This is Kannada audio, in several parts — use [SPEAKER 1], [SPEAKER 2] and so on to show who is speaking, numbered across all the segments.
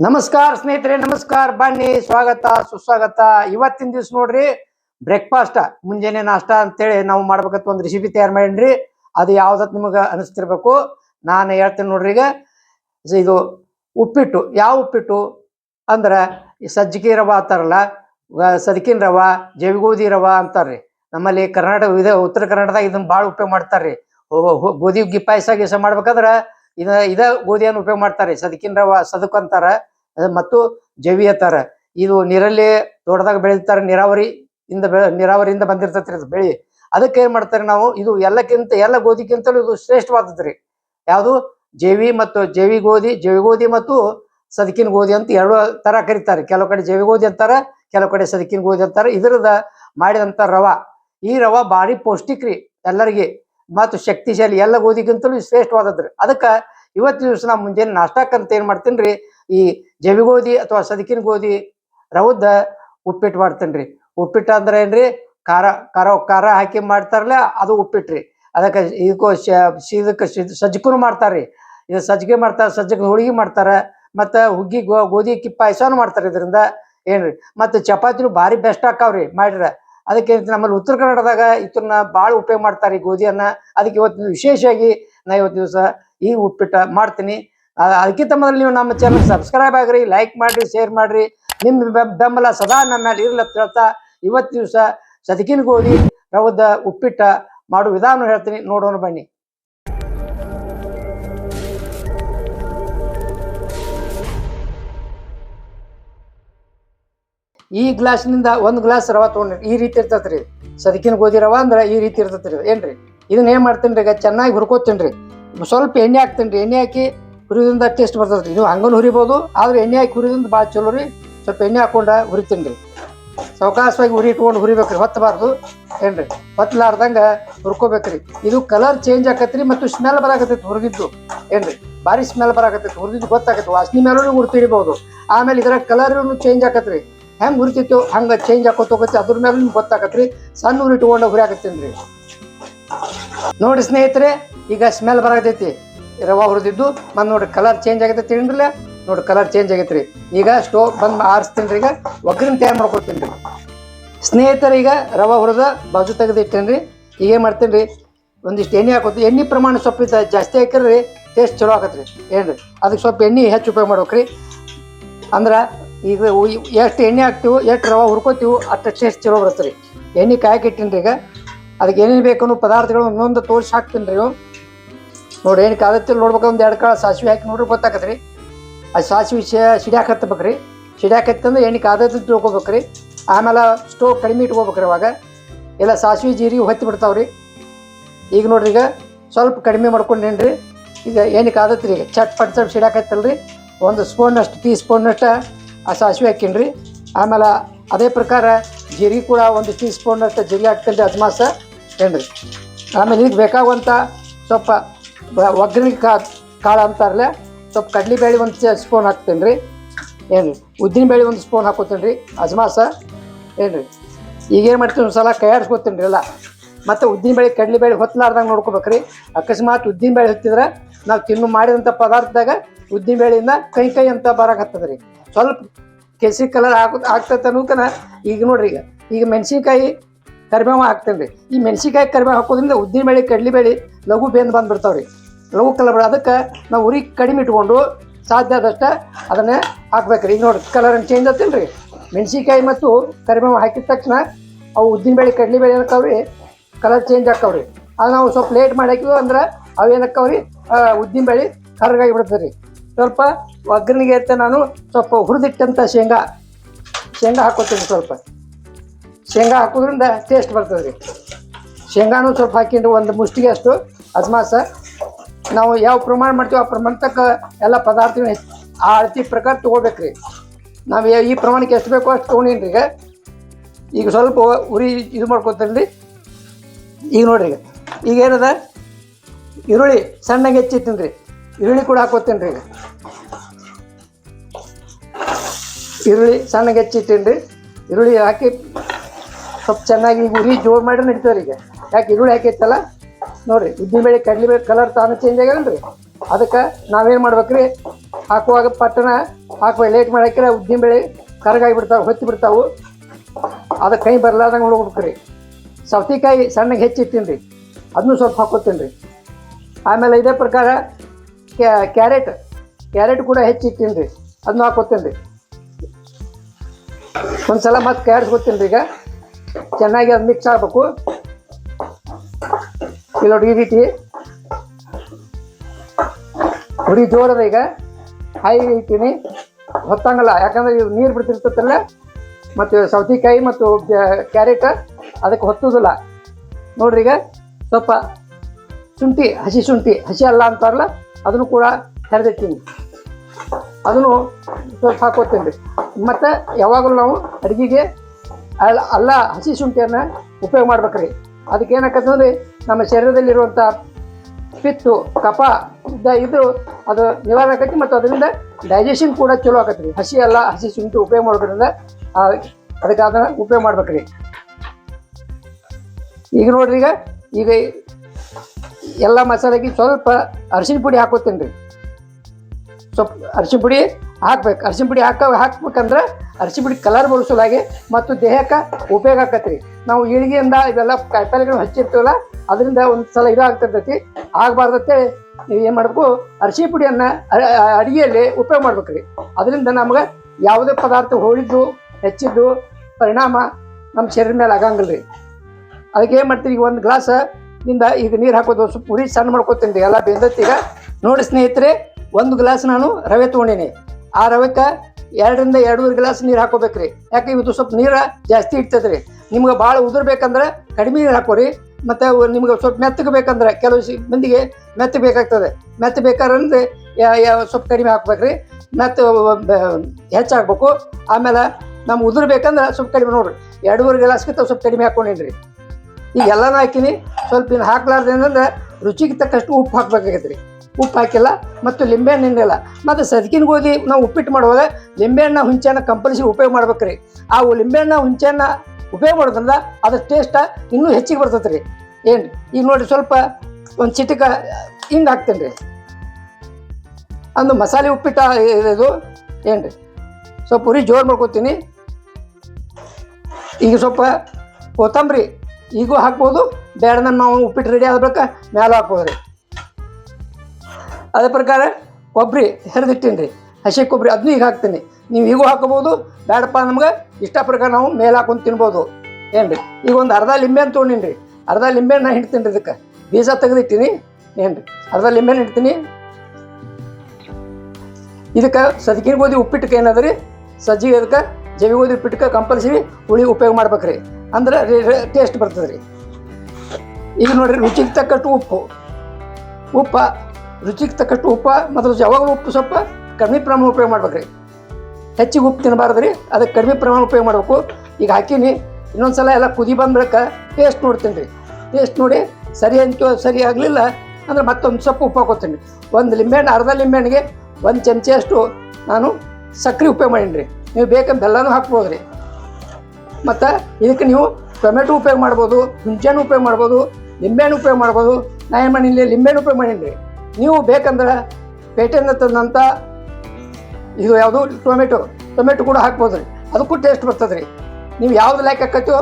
[SPEAKER 1] ನಮಸ್ಕಾರ ಸ್ನೇಹಿತರೆ, ನಮಸ್ಕಾರ. ಬನ್ನಿ, ಸ್ವಾಗತ, ಸುಸ್ವಾಗತ. ಇವತ್ತಿನ ದಿವ್ಸ ನೋಡ್ರಿ ಬ್ರೇಕ್ಫಾಸ್ಟ್ ಮುಂಜಾನೆ ನಾಷ್ಟ ಅಂತೇಳಿ ನಾವು ಮಾಡ್ಬೇಕಂತ ಒಂದು ರೆಸಿಪಿ ತಯಾರು ಮಾಡೀನಿ ಅದು ಯಾವ್ದತ್ ನಿಮಗೆ ಅನಿಸ್ತಿರ್ಬೇಕು. ನಾನು ಹೇಳ್ತೀನಿ ನೋಡ್ರಿ ಈಗ. ಇದು ಉಪ್ಪಿಟ್ಟು, ಯಾವ ಉಪ್ಪಿಟ್ಟು? ಅಂದ್ರೆ ಸಜ್ಜಿಗೆ ರವ ಅಂತಾರಲ್ಲ ಸದಕಿನ ರವ, ಜವಿಗೋಧಿ ರವ ಅಂತಾರ್ರಿ. ನಮ್ಮಲ್ಲಿ ಕರ್ನಾಟಕ, ಇದೇ ಉತ್ತರ ಕರ್ನಾಟಕದಾಗ ಇದನ್ನ ಭಾಳ ಉಪಯೋಗ ಮಾಡ್ತಾರ್ರಿ. ಗೋಧಿ ಗಿ ಪಾಯಸ ಗೀಸ ಮಾಡ್ಬೇಕಾದ್ರ ಇದ ಇದ ಗೋಧಿಯನ್ನು ಉಪಯೋಗ ಮಾಡ್ತಾರೆ ಸದಕಿನ ರವ, ಸದಕ್ ಅಂತಾರ. ಮತ್ತು ಜವಿ ಅಂತಾರ ಇದು ನೀರಲ್ಲಿ ತೋಟದಾಗ ಬೆಳಿತಾರೆ, ನೀರಾವರಿ ಇಂದ ಬೆ, ನೀರಾವರಿಯಿಂದ ಬಂದಿರ್ತೈತ್ರಿ ಅದು ಬೆಳಿ. ಅದಕ್ಕೆ ಏನ್ ಮಾಡ್ತಾರೆ ನಾವು, ಇದು ಎಲ್ಲಕ್ಕಿಂತ, ಎಲ್ಲ ಗೋಧಿಗಿಂತಲೂ ಇದು ಶ್ರೇಷ್ಠವಾದದ್ರಿ. ಯಾವುದು? ಜೇವಿ ಮತ್ತು ಜೇವಿ ಗೋಧಿ ಜೇವಿ ಗೋಧಿ ಮತ್ತು ಸದಕಿನ ಗೋಧಿ ಅಂತ ಎರಡು ತರ ಕರೀತಾರೆ. ಕೆಲವು ಕಡೆ ಜೇವಿ ಗೋಧಿ ಅಂತಾರ, ಕೆಲವು ಕಡೆ ಸದಕಿನ ಗೋಧಿ ಅಂತಾರೆ. ಇದರದ ಮಾಡಿದಂತ ರವ, ಈ ರವ ಭಾರಿ ಪೌಷ್ಟಿಕ ರೀ ಎಲ್ಲರಿಗೆ ಮತ್ತು ಶಕ್ತಿಶಾಲಿ ಎಲ್ಲ ಗೋಧಿಗಿಂತಲೂ ಶ್ರೇಷ್ಠವಾದದ್ರಿ. ಅದಕ್ಕೆ ಇವತ್ತು ದಿವಸ ನಾ ಮುಂಜಾನೆ ನಾಷ್ಟಕ್ಕಂತ ಏನ್ ಮಾಡ್ತೀನಿ ಈ ಜವಿ ಗೋಧಿ ಅಥವಾ ಸದಕಿನ ಗೋಧಿ ರವದ್ದ ಉಪ್ಪಿಟ್ಟು ಮಾಡ್ತೇನೆ ರೀ ಉಪ್ಪಿಟ್ಟು ಅಂದ್ರೆ ಏನ್ರಿ? ಖಾರ ಖಾರ ಖಾರ ಹಾಕಿ ಮಾಡ್ತಾರಲ್ಲ, ಅದು ಉಪ್ಪಿಟ್ರಿ. ಅದಕ್ಕೆ ಇದಕ್ಕೂ ಇದಕ್ಕೆ ಮಾಡ್ತಾರೆ ರೀ ಇದು ಸಜ್ಜಿಗೆ ಮಾಡ್ತಾರೆ ಸಜ್ಜಕ ಹೋಳಿಗೆ ಮಾಡ್ತಾರೆ, ಮತ್ತು ಹುಗ್ಗಿ, ಗೋ ಗೋಧಿ ಕಿ ಮಾಡ್ತಾರ ಇದರಿಂದ ಏನ್ರಿ? ಮತ್ತೆ ಚಪಾತಿನೂ ಭಾರಿ ಬೆಸ್ಟ್ ಹಾಕಾವ್ರಿ ಮಾಡ್ರ ಅದಕ್ಕೆ ನಮ್ಮಲ್ಲಿ ಉತ್ತರ ಕನ್ನಡದಾಗ ಇತರನ್ನ ಭಾಳ ಉಪಯೋಗ ಮಾಡ್ತಾರೆ ಈ ಗೋಧಿಯನ್ನ ಅದಕ್ಕೆ ಇವತ್ತು ವಿಶೇಷವಾಗಿ ನಾ ಇವತ್ತು ದಿವಸ ಈ ಉಪ್ಪಿಟ್ಟು ಮಾಡ್ತೀನಿ. ಅದಕ್ಕಿಂತ ಮೊದಲು ನೀವು ನಮ್ಮ ಚಾನಲ್ ಸಬ್ಸ್ಕ್ರೈಬ್ ಆಗ್ರಿ ಲೈಕ್ ಮಾಡ್ರಿ ಶೇರ್ ಮಾಡ್ರಿ. ನಿಮ್ಮ ಬೆಂಬಲ ಸದಾ ನಮ್ಮ ಮೇಲೆ ಇರ್ಲತ್ತ ಹೇಳ್ತಾ ಇವತ್ತು ದಿವಸ ಸದಕಿನ ಗೋಧಿ ರವದ ಉಪ್ಪಿಟ್ಟ ಮಾಡೋ ವಿಧಾನ ಹೇಳ್ತೀನಿ, ನೋಡೋಣ ಬನ್ನಿ. ಈ ಗ್ಲಾಸ್ನಿಂದ ಒಂದು ಗ್ಲಾಸ್ ರವ ತೊಗೊಂಡ್ರಿ, ಈ ರೀತಿ ಇರ್ತೈತ್ರಿ. ಸದಕಿನ ಗೋಧಿ ರವ ಅಂದ್ರೆ ಈ ರೀತಿ ಇರ್ತೈತ್ರಿ, ಏನ್ರಿ? ಇದನ್ನ ಏನ್ ಮಾಡ್ತೀನಿ ಈಗ ಚೆನ್ನಾಗಿ ಹುರ್ಕೋತೀನಿ ರೀ ಸ್ವಲ್ಪ ಎಣ್ಣೆ ಹಾಕ್ತೀನಿ ರೀ ಎಣ್ಣೆ ಹಾಕಿ ಹುರಿದಿಂದ ಟೇಸ್ಟ್ ಬರ್ತೈತ್ರಿ ನೀವು ಹಂಗನು ಹುರಿಬೋದು, ಆದ್ರೆ ಎಣ್ಣೆ ಹಾಕಿ ಹುರಿದಿಂದ ಭಾಳ ಚಲೋ ರೀ. ಸ್ವಲ್ಪ ಎಣ್ಣೆ ಹಾಕೊಂಡ ಹುರಿತೀನಿ ರೀ. ಸಾವಕಾಶವಾಗಿ ಉರಿ ಇಟ್ಕೊಂಡು ಹುರಿಬೇಕ್ರಿ ಹೊತ್ತಬಾರ್ದು ಏನ್ರಿ ಹೊತ್ತಲಾರ್ದಂಗ ಹುರ್ಕೋಬೇಕ್ರಿ. ಇದು ಕಲರ್ ಚೇಂಜ್ ಆಕತ್ರಿ ಮತ್ತು ಸ್ಮೆಲ್ ಬರಾಕತ್ತೈತಿ ಹುರಿದಿದ್ದು ಏನ್ರಿ ಭಾರಿ ಸ್ಮೆಲ್ ಬರಾಕತ್ತೈತಿ, ಹುರಿದಿದ್ದು ಗೊತ್ತಾಗತ್ತೆ ವಾಸನೆ ಮೇಲೂ ಗುರ್ತಿಡಿಬಹುದು ಆಮೇಲೆ ಇದರ ಕಲರ್ ಚೇಂಜ್ ಆಕತ್ರಿ. ಹೆಂಗ್ ಹುರಿತಿತ್ತು, ಹಂಗ ಚೇಂಜ್ ಆಕೋತ ಹೋಗತ್ತೆ, ಅದ್ರ ಮೇಲೆ ನಿಮ್ಗೆ ಗೊತ್ತಾಗತ್ರಿ ಸಣ್ಣ ಹುರಿ ಇಟ್ಕೊಂಡು ಹುರಿ ರೀ. ನೋಡಿ ಸ್ನೇಹಿತರೆ, ಈಗ ಸ್ಮೆಲ್ ಬರಾಕತೈತಿ ರವಾ ಹುರಿದಿದ್ದು, ಮತ್ತೆ ನೋಡ್ರಿ ಕಲರ್ ಚೇಂಜ್ ಆಗೈತೆ ಏನ್ರಲ್ಲ ನೋಡಿ ಕಲರ್ ಚೇಂಜ್ ಆಗೈತೆ ರೀ ಈಗ ಸ್ಟೋವ್ ಬಂದು ಆರಿಸ್ತೀನಿ ರೀ ಈಗ, ಒಗ್ಗರಣೆ ತಯಾರು ಮಾಡ್ಕೊತೀನಿ ರೀ. ಸ್ನೇಹಿತರೆ, ಈಗ ರವಾ ಹುರಿದ ಬಾಜು ತೆಗೆದಿಟ್ಟೇನಿ ರೀ. ಈಗ ಏನು ಮಾಡ್ತೀನಿ ರೀ, ಒಂದಿಷ್ಟು ಎಣ್ಣೆ ಹಾಕೋತಿ ಎಣ್ಣೆ ಪ್ರಮಾಣ ಸೊಪ್ಪು ಇದ ಜಾಸ್ತಿ ಹಾಕಿರ್ರಿ ಟೇಸ್ಟ್ ಚಲೋ ಆಗತ್ರಿ. ಏನ್ರಿ ಅದಕ್ಕೆ ಸ್ವಲ್ಪ ಎಣ್ಣೆ ಹೆಚ್ಚು ಉಪಯೋಗ ಮಾಡ್ಬೇಕ್ರಿ ಅಂದ್ರೆ, ಈಗ ಎಷ್ಟು ಎಣ್ಣೆ ಹಾಕ್ತೀವೋ, ಎಷ್ಟು ರವೆ ಹುರ್ಕೋತೀವೋ, ಅಷ್ಟು ಟೇಸ್ಟ್ ಚಲೋ ಬರುತ್ತೆ ರೀ. ಎಣ್ಣೆ ಕಾಯಕ್ಕೆ ಇಟ್ಟಿನಿ ರೀ ಈಗ. ಅದಕ್ಕೆ ಏನೇನು ಬೇಕು ಪದಾರ್ಥಗಳು ಒಂದೊಂದು ತೋರಿಸಿ ಹಾಕ್ತೀನಿ ರೀ. ನೋಡಿ ಏನು ಕಾದತ್ತಿಲ್ಲ ನೋಡ್ಬೇಕು ಒಂದು ಎರಡು ಕಾಳು ಸಾಸಿವೆ ಹಾಕಿ ನೋಡ್ರಿ ಗೊತ್ತಾಗತ್ತೆ ರೀ ಆ ಸಾಸಿವೆ ಸಿಡ್ಯಾಕ ಹತ್ತಬೇಕು ರೀ ಸಿಡ್ಯಾಕ ಹತ್ತಂದ್ರೆ ಎಣ್ಣೆ ಕಾದತ್ತಿ ತಿಳ್ಕೊಬೇಕು ರೀ ಆಮೇಲೆ ಸ್ಟೋವ್ ಕಡಿಮೆ ಇಟ್ಕೋಬೇಕು ರೀ ಅವಾಗ. ಎಲ್ಲ ಸಾಸಿವೆ ಜೀರಿಗೆ ಹೊತ್ತಿ ಬಿಡ್ತಾವೆ ರೀ ಈಗ ನೋಡ್ರಿ ಈಗ ಸ್ವಲ್ಪ ಕಡಿಮೆ ಮಾಡ್ಕೊಂಡೇನಿ ರೀ ಈಗ ಏನಕ್ಕೆ ಆದತ್ರಿ ರೀ ಚಟ್ ಪಟ್ ಸಿಡಾಕತ್ತಲ್ಲ ರೀ ಒಂದು ಸ್ಪೂನಷ್ಟು ಟೀ ಸ್ಪೂನಷ್ಟು ಆ ಸಾಸಿವೆ ಹಾಕಿನ್ರಿ. ರೀ ಆಮೇಲೆ ಅದೇ ಪ್ರಕಾರ ಜೀರಿಗೆ ಕೂಡ ಒಂದು ಟೀ ಸ್ಪೂನಷ್ಟು ಜೀರಿಗೆ ಹಾಕ್ತೀನಿ ರೀ ಅಜ್ಮಾಸ ಏನ್ರಿ ಆಮೇಲೆ ಈಗ ಬೇಕಾಗುವಂಥ ಸ್ವಲ್ಪ ಒಗ್ಗರಣೆ ಕಾಳು ಅಂತಾರಲ್ಲ, ಸ್ವಲ್ಪ ಕಡ್ಲೆಬೇಳೆ ಒಂದು ಸ್ಪೂನ್ ಹಾಕ್ತೇನೆ ರೀ ಏನು ಉದ್ದಿನ ಬೇಳೆ ಒಂದು ಸ್ಪೂನ್ ಹಾಕೋತೇನೆ ರೀ ಅಜಮಾಸ. ಏನು ರೀ ಈಗೇನು ಮಾಡ್ತೀವಿ ಒಂದು ಸಲ ಕೈಯಾಡ್ಸ್ಕೊತೀನಿ ರೀ ಎಲ್ಲ. ಮತ್ತು ಉದ್ದಿನಬೇಳೆ ಕಡಲೆಬೇಳೆ ಹೊತ್ತಲಾರ್ದಂಗೆ ನೋಡ್ಕೋಬೇಕು ರೀ ಅಕಸ್ಮಾತ್ ಉದ್ದಿನಬೇಳೆ ಹೊತ್ತಿದ್ರೆ ನಾವು ತಿನ್ನು ಮಾಡಿದಂಥ ಪದಾರ್ಥದಾಗ ಉದ್ದಿನಬೇಳೆಯಿಂದ ಕೈ ಕೈ ಅಂತ ಬರಾಕತ್ತದ ರೀ ಸ್ವಲ್ಪ ಕೇಸರಿ ಕಲರ್ ಹಾಕೋ ಆಗ್ತೈತೆ ಅನ್ನೋಕನ ಈಗ ನೋಡ್ರಿ ಈಗ. ಈಗ ಮೆಣಸಿನ್ಕಾಯಿ ಕರಿಬೇವು ಹಾಕ್ತೇನೆ ರೀ ಈ ಮೆಣಸಿನ್ಕಾಯಿ ಕರಿಬೇವು ಹಾಕೋದ್ರಿಂದ ಉದ್ದಿನಬೇಳೆ ಕಡಲೆಬೇಳೆ ಲಘು ಬೇಂದು ಬಂದ್ಬಿಡ್ತಾವೆ ರೀ ಲಘು ಕಲರ್ ಅದಕ್ಕೆ ನಾವು ಉರಿ ಕಡಿಮೆ ಇಟ್ಕೊಂಡು ಸಾಧ್ಯ ಆದಷ್ಟು ಅದನ್ನೇ ಹಾಕ್ಬೇಕ್ರಿ ಈಗ ನೋಡಿ ಕಲರ್ ಚೇಂಜ್ ಆಗ್ತೀನಿ ರೀ. ಮೆಣಸಿನ್ಕಾಯಿ ಮತ್ತು ಕರಿಬೇವು ಹಾಕಿದ ತಕ್ಷಣ ಅವು ಉದ್ದಿನಬೇಳೆ ಕಡಲೆಬೇಳೆ ಏನಕ್ಕಾವ್ರಿ? ಕಲರ್ ಚೇಂಜ್ ಆಕ್ಕವ್ರಿ ಅದು ನಾವು ಸ್ವಲ್ಪ ಲೇಟ್ ಮಾಡಿ ಅಂದ್ರೆ ಅವೇನಕ್ಕವ್ರಿ ಉದ್ದಿನಬೇಳೆ ಕರ್ಗಾಗಿ ಬಿಡ್ತದೆ ರೀ. ಸ್ವಲ್ಪ ಒಗ್ಗರಣೆಗೆ ಅಂತ ನಾನು ಸ್ವಲ್ಪ ಹುರಿದಿಟ್ಟಂಥ ಶೇಂಗಾ ಶೇಂಗಾ ಹಾಕೋತೀನಿ ಸ್ವಲ್ಪ. ಶೇಂಗಾ ಹಾಕೋದ್ರಿಂದ ಟೇಸ್ಟ್ ಬರ್ತದೆ ರೀ. ಶೇಂಗಾನು ಸ್ವಲ್ಪ ಹಾಕಿಂದು ಒಂದು ಮುಷ್ಟಿಗೆ ಅಷ್ಟು ಅಜ್ಮಾಸ ನಾವು ಯಾವ ಪ್ರಮಾಣ ಮಾಡ್ತೀವಿ ಆ ಪ್ರಮಾಣ ತಕ್ಕ ಎಲ್ಲ ಪದಾರ್ಥ ಆ ಅಳತಿ ಪ್ರಕಾರ ತೊಗೋಬೇಕ್ರಿ. ನಾವು ಈ ಪ್ರಮಾಣಕ್ಕೆ ಎಷ್ಟು ಬೇಕೋ ಅಷ್ಟು ತೊಗೊಂಡೀನಿ ಈಗ. ಈಗ ಸ್ವಲ್ಪ ಉರಿ ಇದು ಮಾಡ್ಕೊತೀನಿ ರೀ ಈಗ ನೋಡ್ರಿ ಈಗ. ಈಗ ಏನದ? ಈರುಳ್ಳಿ ಸಣ್ಣಗೆ ಹೆಚ್ಚಿತ್ತೀನಿ ರೀ ಈರುಳ್ಳಿ ಕೂಡ ಹಾಕೋತೀನಿ ರೀ ಈರುಳ್ಳಿ ಸಣ್ಣಗೆ ಹೆಚ್ಚಿತ್ತೀನಿ ರೀ ಈರುಳ್ಳಿ ಹಾಕಿ ಸ್ವಲ್ಪ ಚೆನ್ನಾಗಿ ಉರಿ ಜೋರು ಮಾಡಿ ನಡೀತಾರೆ ಈಗ. ಯಾಕೆ ಈರುಳ್ಳಿ ಹಾಕೈತಲ್ಲ ನೋಡ್ರಿ ಉದ್ದಿನಬೇಳೆ ಕಡಲೆಬೇಳೆ ಕಲರ್ ತಾನು ಚೇಂಜ್ ಆಗ್ಯಾವಲ್ರಿ ಅದಕ್ಕೆ ನಾವೇನು ಮಾಡ್ಬೇಕ್ರಿ? ಹಾಕುವಾಗ ಪಟ್ಟಣ ಹಾಕುವ ಲೇಟ್ ಮಾಡಾಕ್ರೆ ಉದ್ದಿನ ಬೇಳೆ ಕರಗಾಗಿ ಬಿಡ್ತಾವೆ, ಹೊತ್ತಿ ಬಿಡ್ತಾವೆ. ಅದು ಕೈ ಬರ್ಲಾರ್ದಂಗೆ ಹುಡುಗ್ಬೇಕು ರೀ ಸೌತೆಕಾಯಿ ಸಣ್ಣಗೆ ಹೆಚ್ಚಿಟ್ಟಿನಿ ರೀ ಅದನ್ನೂ ಸ್ವಲ್ಪ ಹಾಕೋತೀನಿ ರೀ ಆಮೇಲೆ ಇದೇ ಪ್ರಕಾರ ಕ್ಯಾರೆಟ್ ಕ್ಯಾರೆಟ್ ಕೂಡ ಹೆಚ್ಚಿಟ್ಟಿನಿ ರೀ ಅದನ್ನೂ ಹಾಕೋತೀನಿ ರೀ ಒಂದು ಸಲ ಮತ್ತೆ ಗೊತ್ತೀನಿ ರೀ ಈಗ. ಚೆನ್ನಾಗಿ ಅದು ಮಿಕ್ಸ್ ಆಗಬೇಕು. ಇಲ್ಲಿ ನೋಡಿ ಈ ರೀತಿ. ಹುಡಿ ಜೋರದ ಈಗ. ಹೈ ಇಟ್ಟಿನಿ. ಹೊತ್ತಂಗಲ್ಲ. ಯಾಕಂದ್ರೆ ಇದು ನೀರು ಬಿಡ್ತಿರ್ತೈತಲ್ಲ ಮತ್ತು ಸೌತೆಕಾಯಿ ಮತ್ತು ಕ್ಯಾರೆಟ್ ಅದಕ್ಕೆ ಹೊತ್ತುದಿಲ್ಲ. ನೋಡ್ರಿ ಈಗ. ಸ್ವಲ್ಪ ಶುಂಠಿ, ಹಸಿ ಶುಂಠಿ, ಹಸಿ ಅಲ್ಲ ಅಂತಾರಲ್ಲ, ಅದನ್ನು ಕೂಡ ಹೆರೆದಿರ್ತೀನಿ ಅದನ್ನು ಸ್ವಲ್ಪ ಹಾಕೋತೀನಿ ರೀ ಮತ್ತು ಯಾವಾಗಲೂ ನಾವು ಅಡುಗೆಗೆ ಅಲ್ಲ ಹಸಿ ಶುಂಠಿಯನ್ನು ಉಪಯೋಗ ಮಾಡ್ಬೇಕ್ರಿ. ಅದಕ್ಕೆ ಏನಾಕತ್ತಂದ್ರೆ ನಮ್ಮ ಶರೀರದಲ್ಲಿರುವಂಥ ಪಿತ್ತು ಇದ್ದ ಇದು ಅದು ನಿವಾರಣೆ ಆಕೈತಿ ಮತ್ತು ಅದರಿಂದ ಡೈಜೆಷನ್ ಕೂಡ ಚಲೋ ಆಗತ್ತೆ ರೀ ಹಸಿ ಅಲ್ಲ, ಹಸಿ ಶುಂಠಿ ಉಪಯೋಗ ಮಾಡೋದ್ರಿಂದ ಅದಕ್ಕೆ ಅದನ್ನು ಉಪಯೋಗ ಮಾಡ್ಬೇಕ್ರಿ. ಈಗ ನೋಡ್ರಿ ಈಗ ಈಗ ಎಲ್ಲ ಮಸಾಲೆಗೆ ಸ್ವಲ್ಪ ಅರಿಶಿನ ಪುಡಿ ಹಾಕೋತೀನಿ ಸ್ವಲ್ಪ ಅರಿಶಿನ ಪುಡಿ ಹಾಕ್ಬೇಕು. ಅರ್ಶಿನ ಪುಡಿ ಹಾಕ, ಹಾಕ್ಬೇಕಂದ್ರೆ ಅರ್ಶಿನ ಪುಡಿ ಕಲರ್ ಬಡಿಸೋಲಾಗಿ ಮತ್ತು ದೇಹಕ್ಕೆ ಉಪಯೋಗ ಆಕತ್ರಿ ನಾವು ಇಳಿಗೆಯಿಂದ ಇವೆಲ್ಲ ಕಾಯಿಪಲ್ಲೆಗಳು ಹಚ್ಚಿರ್ತೀವಲ್ಲ, ಅದರಿಂದ ಒಂದು ಸಲ ಇದಾಗ್ತಿರ್ತೈತಿ ಆಗಬಾರ್ದತ್ತೆ ನೀವು ಏನು ಮಾಡಬೇಕು? ಅರಸಿ ಪುಡಿಯನ್ನು ಅಡಿಗೆಯಲ್ಲಿ ಉಪಯೋಗ ಮಾಡ್ಬೇಕ್ರಿ. ಅದರಿಂದ ನಮ್ಗೆ ಯಾವುದೇ ಪದಾರ್ಥ ಹೋಳಿದ್ದು, ಹೆಚ್ಚಿದ್ದು ಪರಿಣಾಮ ನಮ್ಮ ಶರೀರ ಮೇಲೆ ಆಗಂಗಿಲ್ಲ ರೀ ಅದಕ್ಕೆ ಏನು ಮಾಡ್ತೀವಿ ಈಗ ಒಂದು ಗ್ಲಾಸ್ನಿಂದ ಈಗ ನೀರು ಹಾಕೋದು, ಸ್ವಲ್ಪ ಪುರಿ ಸಣ್ಣ ಮಾಡ್ಕೋತೀನಿ ರೀ, ಎಲ್ಲ ಬೆಂದತ್ತೀಗ. ನೋಡಿ ಸ್ನೇಹಿತರೆ, ಒಂದು ಗ್ಲಾಸ್ ನಾನು ರವೆ ತೊಗೊಂಡೀನಿ. ಆ ರವೆಕ್ಕೆ ಎರಡರಿಂದ ಎರಡೂವರೆ ಗ್ಲಾಸ್ ನೀರು ಹಾಕೋಬೇಕ್ರಿ. ಯಾಕೆ ಇದು ಸ್ವಲ್ಪ ನೀರು ಜಾಸ್ತಿ ಇರ್ತದೆ ರೀ ನಿಮ್ಗೆ ಭಾಳ ಉದುರ್ಬೇಕಂದ್ರೆ ಕಡಿಮೆ ನೀರು ಹಾಕೋರಿ. ಮತ್ತು ನಿಮ್ಗೆ ಸ್ವಲ್ಪ ಮೆತ್ತಗೆ ಬೇಕಂದ್ರೆ ಕೆಲವು ಸಿ- ಮಂದಿಗೆ ಮೆತ್ತ ಬೇಕಾಗ್ತದೆ ಮೆತ್ತ ಬೇಕಾದ್ರೆ ಸ್ವಲ್ಪ ಕಡಿಮೆ ಹಾಕ್ಬೇಕ್ರಿ. ಮೆತ್ತ ಹೆಚ್ಚಾಗಬೇಕು. ಆಮೇಲೆ ನಮ್ಗೆ ಉದುರ್ಬೇಕಂದ್ರೆ ಸ್ವಲ್ಪ ಕಡಿಮೆ ನೋಡ್ರಿ. ಎರಡೂವರೆ ಗ್ಲಾಸ್ಗಿಂತ ಸ್ವಲ್ಪ ಕಡಿಮೆ ಹಾಕ್ಕೊಂಡೇನ್ರಿ ಈಗ ಎಲ್ಲನೂ ಹಾಕಿನಿ. ಸ್ವಲ್ಪ ಇನ್ನು ಹಾಕ್ಲಾರ್ದೇನಂದ್ರೆ ರುಚಿಗೆ ತಕ್ಕಷ್ಟು ಉಪ್ಪು ಹಾಕ್ಬೇಕಾಗೈತೆ ರೀ ಉಪ್ಪು ಹಾಕಿಲ್ಲ ಮತ್ತು ಲಿಂಬೆಹಣ್ಣು ಹಿಂಡಿಲ್ಲ ಮತ್ತು ಸದ್ಕಿನ ಗೋಧಿ ನಾವು ಉಪ್ಪಿಟ್ಟು ಮಾಡುವಾಗ ಲಿಂಬೆಹಣ್ಣ ಹುಂಚೆಯನ್ನು ಕಂಪಲ್ಸರಿ ಉಪಯೋಗ ಮಾಡ್ಬೇಕು ರೀ ಆ ಲಿಂಬೆಹಣ್ಣ ಹುಂಚೆಯನ್ನು ಉಪಯೋಗ ಮಾಡೋದ್ರಿಂದ ಅದ್ರ ಟೇಸ್ಟ ಇನ್ನೂ ಹೆಚ್ಚಿಗೆ ಬರ್ತೈತೆ ರೀ ಏನು ಈಗ ನೋಡಿ ಸ್ವಲ್ಪ ಒಂದು ಚಿಟಿಕ ಹಿಂಗೆ ಹಾಕ್ತೇನೆ ರೀ ಅಂದು ಮಸಾಲೆ ಉಪ್ಪಿಟ್ಟ ಇದು ಏನು ರೀ ಸ್ವಲ್ಪ ಉರಿ ಜೋರು ಮಾಡ್ಕೊತೀನಿ. ಈಗ ಸ್ವಲ್ಪ ಕೊತ್ತಂಬರಿ, ಈಗೂ ಹಾಕ್ಬೋದು. ಬೇಡ ನಾವು ಉಪ್ಪಿಟ್ಟು ರೆಡಿ ಆದ ಬಳಿಕ ಮ್ಯಾಲೆ ಹಾಕ್ಬೋದು ರೀ ಅದೇ ಪ್ರಕಾರ ಕೊಬ್ಬರಿ ಹೆರಿದಿಟ್ಟೀನಿ ರೀ ಹಸಿ ಕೊಬ್ಬರಿ ಅದನ್ನೂ ಈಗ ಹಾಕ್ತೀನಿ. ನೀವು ಈಗೂ ಹಾಕೋಬೋದು ಬೇಡಪ್ಪ ನಮ್ಗೆ ಇಷ್ಟ ಪ್ರಕಾರ ನಾವು ಮೇಲೆ ಹಾಕೊಂಡು ತಿನ್ಬೋದು. ಏನು ರೀ ಈಗ ಒಂದು ಅರ್ಧ ಲಿಂಬೆಹಣ್ಣು ತೊಗೊಂಡಿನಿ ರೀ ಅರ್ಧ ಲಿಂಬೆ ನಾನು ಹಿಡ್ತೀನಿ ರೀ ಇದಕ್ಕೆ. ಬೀಜ ತೆಗೆದಿಟ್ಟಿನಿ. ಏನು ರೀ ಅರ್ಧ ಲಿಂಬೆ ಹಿಡ್ತೀನಿ. ಇದಕ್ಕೆ ಸಜ್ಜಿಗೆ ಗೋಧಿ ಉಪ್ಪಿಟ್ಟಕ್ಕೆ ಏನದ ರೀ ಸಜ್ಜಿಗೆ ಅದಕ್ಕೆ ಜವಿ ಗೋಧಿ ಉಪ್ಪಿಟ್ಟಕ್ಕೆ ಕಂಪಲ್ಸರಿ ಹುಳಿ ಉಪಯೋಗ ಮಾಡ್ಬೇಕು ರೀ ಅಂದ್ರೆ ಟೇಸ್ಟ್ ಬರ್ತದೆ ರೀ ಈಗ ನೋಡ್ರಿ ರುಚಿಗೆ ತಕ್ಕಷ್ಟು ಉಪ್ಪು. ಉಪ್ಪ ರುಚಿಗೆ ತಕ್ಕಷ್ಟು ಉಪ್ಪು, ಮತ್ತು ಯಾವಾಗಲೂ ಉಪ್ಪು ಸ್ವಲ್ಪ ಕಡಿಮೆ ಪ್ರಮಾಣ ಉಪಯೋಗ ಮಾಡ್ಬೇಕು ರೀ. ಹೆಚ್ಚಿಗೆ ಉಪ್ಪು ತಿನ್ನಬಾರ್ದು ರೀ, ಅದಕ್ಕೆ ಕಡಿಮೆ ಪ್ರಮಾಣ ಉಪಯೋಗ ಮಾಡಬೇಕು. ಈಗ ಹಾಕೀನಿ ಇನ್ನೊಂದು ಸಲ ಎಲ್ಲ ಕುದಿ ಬಂದ ಟೇಸ್ಟ್ ನೋಡ್ತೀನಿ ರೀ. ಟೇಸ್ಟ್ ನೋಡಿ ಸರಿ ಅಂತೂ ಸರಿ ಆಗಲಿಲ್ಲ ಅಂದ್ರೆ ಮತ್ತೊಂದು ಸೊಪ್ಪು ಉಪ್ಪು ಹಾಕೋತೀನಿ. ಒಂದು ಲಿಂಬೆಹಣ್ಣು, ಅರ್ಧ ಲಿಂಬೆಹಣ್ಣಿಗೆ ಒಂದು ಚಮಚೆಯಷ್ಟು ನಾನು ಸಕ್ಕರೆ ಉಪಯೋಗ ಮಾಡೀನಿ ರೀ. ನೀವು ಬೇಕಂತ ಬೆಲ್ಲನೂ ಹಾಕ್ಬೋದು ರೀ. ಮತ್ತು ಇದಕ್ಕೆ ನೀವು ಟೊಮೆಟೊ ಉಪಯೋಗ ಮಾಡ್ಬೋದು, ಹುಂಚೆಹಣ್ಣು ಉಪಯೋಗ ಮಾಡ್ಬೋದು, ಲಿಂಬೆಹಣ್ಣು ಉಪಯೋಗ ಮಾಡ್ಬೋದು. ನಾ ಏನು ಲಿಂಬೆಹಣ್ಣು ಉಪಯೋಗ ಮಾಡೀನಿ ರೀ. ನೀವು ಬೇಕಂದ್ರೆ ಪೇಟೆಯಿಂದ ತಂದಂಥ ಇದು ಯಾವುದು ಟೊಮೆಟೊ ಟೊಮೆಟೊ ಕೂಡ ಹಾಕ್ಬೋದು ರೀ. ಅದಕ್ಕೂ ಟೇಸ್ಟ್ ಬರ್ತದೆ ರೀ. ನೀವು ಯಾವ್ದು ಲೆಕ್ಕ ಹಾಕತ್ತೋ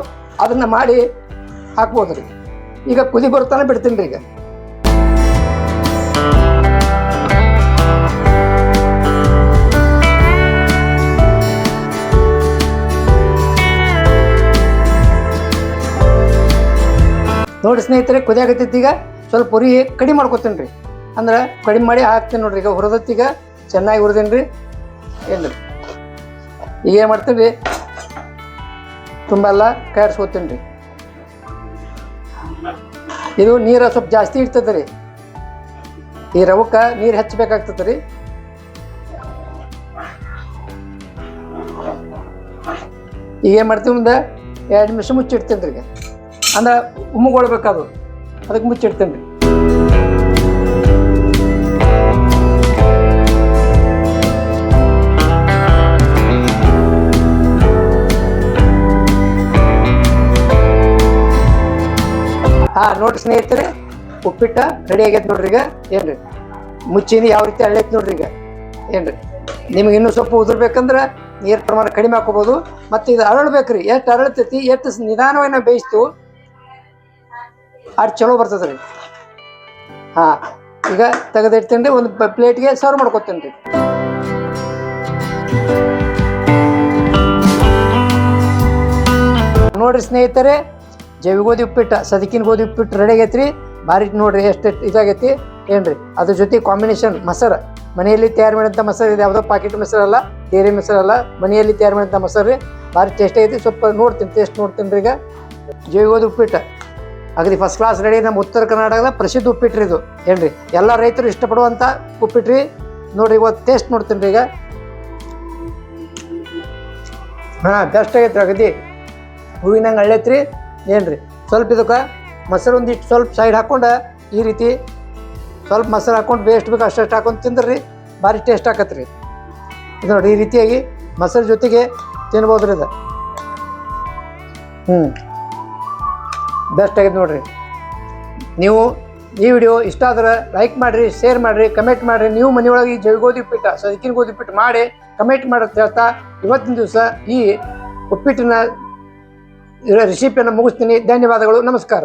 [SPEAKER 1] ಅದನ್ನು ಮಾಡಿ ಹಾಕ್ಬೋದು ರೀ. ಈಗ ಕುದಿ ಬರ್ತಾನೆ ಬಿಡ್ತೀನಿ ರೀ ಈಗ. ನೋಡಿ ಸ್ನೇಹಿತರೆ ಕುದಿಯಾಗತ್ತೈತಿ ಈಗ ಸ್ವಲ್ಪ ಉರಿ ಕಡಿಮೆ ಮಾಡ್ಕೊತೀನಿ ರೀ. ಅಂದ್ರೆ ಕಡಿಮೆ ಮಾಡಿ ಹಾಕ್ತೀನಿ ನೋಡ್ರಿ. ಈಗ ಹುರಿದೊತ್ತಿಗೆ ಚೆನ್ನಾಗಿ ಹುರಿದೀನಿ ರೀ ಏನು ಈಗ ಏನು ಮಾಡ್ತೀನಿ ರೀ ತುಂಬ ಎಲ್ಲ ಕಾಯಿಸ್ಕೊತೀನಿ ರೀ ಇದು ನೀರು ಸ್ವಲ್ಪ ಜಾಸ್ತಿ ಇರ್ತದೆ ರೀ ಈ ರವಕ್ಕೆ ನೀರು ಹಚ್ಚಬೇಕಾಗ್ತದೆ ರೀ ಈಗ ಏನು ಮಾಡ್ತೀವಿ ಮುಂದೆ? ಎರಡು ನಿಮಿಷ ಮುಚ್ಚಿಡ್ತೀನಿ ರೀ ಈಗ. ಅಂದ್ರೆ ಉಮ್ಮಗೊಳ್ಬೇಕದು. ಅದಕ್ಕೆ ಮುಚ್ಚಿಡ್ತೀನಿ ರೀ ಹಾಂ ನೋಡ್ರಿ ಸ್ನೇಹಿತರೆ, ಉಪ್ಪಿಟ್ಟ ರೆಡಿ ಆಗೈತೆ ನೋಡ್ರಿ ಈಗ. ಏನ್ರಿ? ಮುಚ್ಚಿನಿ ಯಾವ ರೀತಿ ಅಳ್ಳೈತೆ ನೋಡ್ರಿ ಈಗ. ಏನ್ರಿ? ನಿಮ್ಗೆ ಇನ್ನೂ ಸ್ವಲ್ಪ ಉದುರ್ಬೇಕಂದ್ರೆ ನೀರು ಪ್ರಮಾಣ ಕಡಿಮೆ ಹಾಕೋಬೋದು. ಮತ್ತು ಇದು ಅರಳ್ಬೇಕ್ರಿ. ಎಷ್ಟು ಅರಳ್ತೈತಿ, ಎಷ್ಟು ನಿಧಾನವಾಗಿ ನಾವು ಬೇಯಿಸ್ತು ಅಷ್ಟು ಚಲೋ ಬರ್ತದೆ ರೀ ಹಾಂ, ಈಗ ತೆಗೆದಿಡ್ತೀನಿ ಒಂದು ಪ್ಲೇಟ್ಗೆ ಸರ್ವ್ ಮಾಡ್ಕೊತೀನಿ ರೀ ನೋಡ್ರಿ ಸ್ನೇಹಿತರೆ ಜೈವಿಕ ಗೋಧಿ ಉಪ್ಪಿಟ್ಟು, ಸದಕಿನ ಗೋಧಿ ಉಪ್ಪಿಟ್ಟು ರೆಡಿ ಆಗೈತ್ರಿ. ಭಾರಿ ನೋಡ್ರಿ ಎಷ್ಟು ಇದಾಗೈತಿ. ಏನ್ರಿ? ಅದ್ರ ಜೊತೆ ಕಾಂಬಿನೇಷನ್ ಮೊಸರು. ಮನೆಯಲ್ಲಿ ತಯಾರು ಮಾಡಿದಂಥ ಮೊಸರು ಇದು ಯಾವುದೋ ಪಾಕೆಟ್ ಮೊಸರು ಅಲ್ಲ ಡೇರಿ ಮೊಸರು ಅಲ್ಲ, ಮನೆಯಲ್ಲಿ ತಯಾರು ಮಾಡಿದಂಥ ಮೊಸರು ರೀ. ಭಾರಿ ಟೇಸ್ಟ್ ಐತಿ ಸ್ವಲ್ಪ ನೋಡ್ತೀನಿ ಟೇಸ್ಟ್ ನೋಡ್ತೀನಿ ರೀ ಈಗ. ಜವಿ ಗೋಧಿ ಉಪ್ಪಿಟ್ಟು. ಅಗದಿ ಫಸ್ಟ್ ಕ್ಲಾಸ್ ರೆಡಿ ನಮ್ಮ ಉತ್ತರ ಕರ್ನಾಟಕದ ಪ್ರಸಿದ್ಧ ಉಪ್ಪಿಟ್ರಿ ಇದು. ಏನ್ರಿ? ಎಲ್ಲ ರೈತರು ಇಷ್ಟಪಡುವಂಥ ಉಪ್ಪಿಟ್ರಿ ನೋಡ್ರಿ ಇವತ್ತು ಟೇಸ್ಟ್ ನೋಡ್ತೀನಿ ರೀ ಈಗ. ಹಾಂ ಬೆಸ್ಟ್ ಆಗೈತ್ರಿ ಅಗದಿ. ಹೂವಿನಂಗೆ ಅಳ್ಳೈತ್ರಿ ರೀ ಸ್ವಲ್ಪ ಇದಕ್ಕೆ ಮೊಸರು ಒಂದಿಷ್ಟು ಸ್ವಲ್ಪ ಸೈಡ್ ಹಾಕ್ಕೊಂಡು ಈ ರೀತಿ ಸ್ವಲ್ಪ ಮೊಸರು ಹಾಕ್ಕೊಂಡು ಬೇಸ್ಟ್ ಬೇಕು ಅಷ್ಟು ಹಾಕೊಂಡು ತಿಂದ್ರಿ ಭಾರಿ ಟೇಸ್ಟ್ ಆಕತ್ರಿ. ಇದು ನೋಡಿ ಈ ರೀತಿಯಾಗಿ ಮೊಸರು ಜೊತೆಗೆ ತಿನ್ಬೋದು ರೀ ಇದು. ಹ್ಞೂ ಬೆಸ್ಟ್ ಆಗಿದೆ ನೋಡಿರಿ. ನೀವು ಈ ವಿಡಿಯೋ ಇಷ್ಟ ಆದ್ರೆ ಲೈಕ್ ಮಾಡಿರಿ ಶೇರ್ ಮಾಡಿರಿ ಕಮೆಂಟ್ ಮಾಡಿರಿ. ನೀವು ಮನೆಯೊಳಗೆ ಈ ಜೈ ಗೋಧಿ ಉಪ್ಪಿಟ್ಟು ಸದಕಿನ ಗೋಧಿ ಉಪ್ಪಿಟ್ಟು ಮಾಡಿ ಕಮೆಂಟ್ ಮಾಡೋದು ಹೇಳ್ತಾ ಇವತ್ತಿನ ದಿವಸ ಈ ಉಪ್ಪಿಟ್ಟಿನ ರೆಸಿಪಿಯನ್ನು ಮುಗಿಸ್ತೀನಿ. ಧನ್ಯವಾದಗಳು. ನಮಸ್ಕಾರ.